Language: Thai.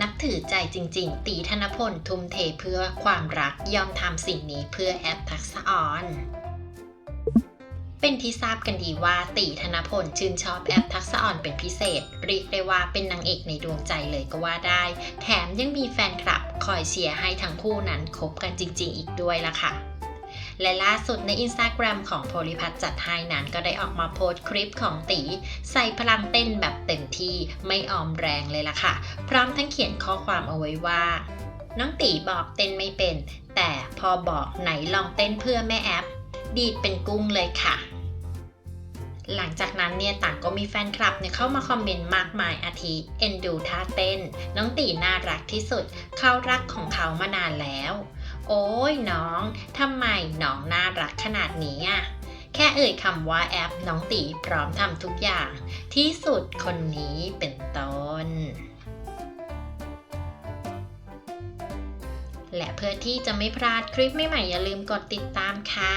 นับถือใจจริง ๆ ตีธนพลทุ่มเทเพื่อความรักยอมทำสิ่งนี้เพื่อแอปทักษะออนเป็นที่ทราบกันดีว่าตีธนพลชื่นชอบแอปทักษะอ่อนเป็นพิเศษ เรียกได้ว่าเป็นนางเอกในดวงใจเลยก็ว่าได้ แถมยังมีแฟนคลับ คอยเชียร์ให้ทั้งคู่นั้นคบกันจริง ๆ อีกด้วยล่ะค่ะ และล่าสุดในอินสตาแกรมของโพลิพัฒน์จัดให้นั้นก็ได้ออกมาโพสต์คลิปของตี ใส่พลังเต้นแบบเต็มที่ไม่ออมแรงเลยล่ะค่ะ พร้อมทั้งเขียนข้อความเอาไว้ว่า น้องตีบอกเต้นไม่เป็น แต่พอบอกไหนลองเต้นเพื่อแม่แอป ดีดเป็นกุ้งเลยค่ะหลังจากนั้นเนี่ยต่างก็มีแฟนคลับเนี่ยเข้ามาคอมเมนต์มากมายอาทิเอ็นดูท่าเต้น น้องตีน่ารักที่สุด เขารักของเขามานานแล้ว โอ้ยน้องทำไมน้องน่ารักขนาดนี้อะแค่เอ่ยคำว่าแอปน้องตีพร้อมทำทุกอย่าง ที่สุดคนนี้เป็นต้น และเพื่อที่จะไม่พลาดคลิปใหม่ๆอย่าลืมกดติดตามค่ะ